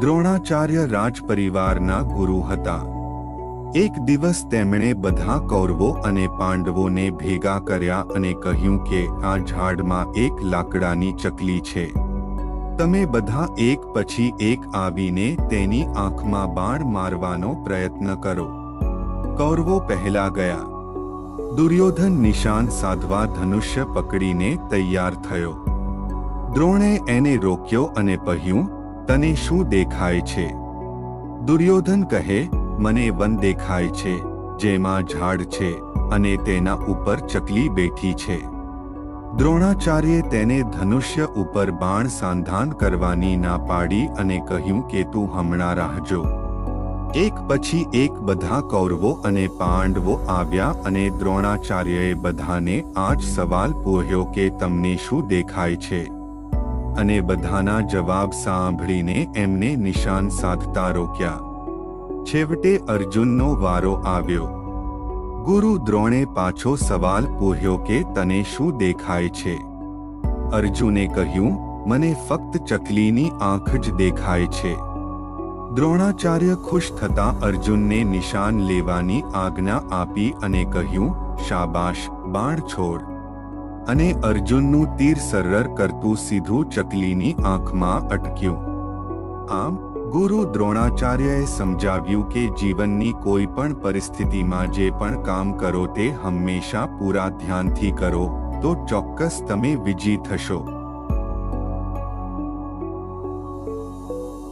દ્રોણાચાર્ય રાજપરિવારના ગુરુ હતા. એક દિવસ તેમણે બધા કૌરવો અને પાંડવોને ભેગા કર્યા અને કહ્યું કે, આ ઝાડમાં એક લાકડાની ચકલી છે. તમે બધા એક પછી એક આવીને તેની આંખમાં બાણ મારવાનો પ્રયત્ન કરો. કૌરવો પહેલા ગયા. દુર્યોધન નિશાન સાધવા ધનુષ્ય પકડીને તૈયાર થયો. દ્રોણે એને રોક્યો અને કહ્યું તને શું દેખાય છે? દુર્યોધન કહે, મને વન દેખાય છે, જેમાં ઝાડ છે અને તેના ઉપર ચકલી બેઠી છે. દ્રોણાચાર્યે તેને ધનુષ્ય ઉપર બાણ સાંધાન કરવાની ના પાડી અને કહ્યું કે, તું હમણાં રાહજો એક પછી એક બધા કૌરવો અને પાંડવો આવ્યા અને દ્રોણાચાર્યએ બધાને આ જ સવાલ પૂછ્યો કે, તમને શું દેખાય છે? અને બધાના જવાબ સાંભળીને એમને નિશાન સાધતા રોક્યા. છેવટે અર્જુનનો વારો આવ્યો. ગુરુ દ્રોણે પાછો સવાલ પૂર્યો કે તને શું દેખાય છે? અર્જુને કહ્યું, મને ફક્ત ચકલીની આંખ જ દેખાય છે. દ્રોણાચાર્ય ખુશ થતા અર્જુનને નિશાન લેવાની આજ્ઞા આપી અને કહ્યું, શાબાશ બાણ છોડ અને અર્જુનનું તીર સરર કરતું સીધું ચકલીની આંખમાં અટક્યું. આમ, ગુરુ દ્રોણાચાર્યએ સમજાવ્યું કે જીવનની કોઈ પણ પરિસ્થિતિમાં જે પણ કામ કરો તે હંમેશા પૂરા ધ્યાનથી કરો, તો ચોક્કસ તમે વિજયી થશો.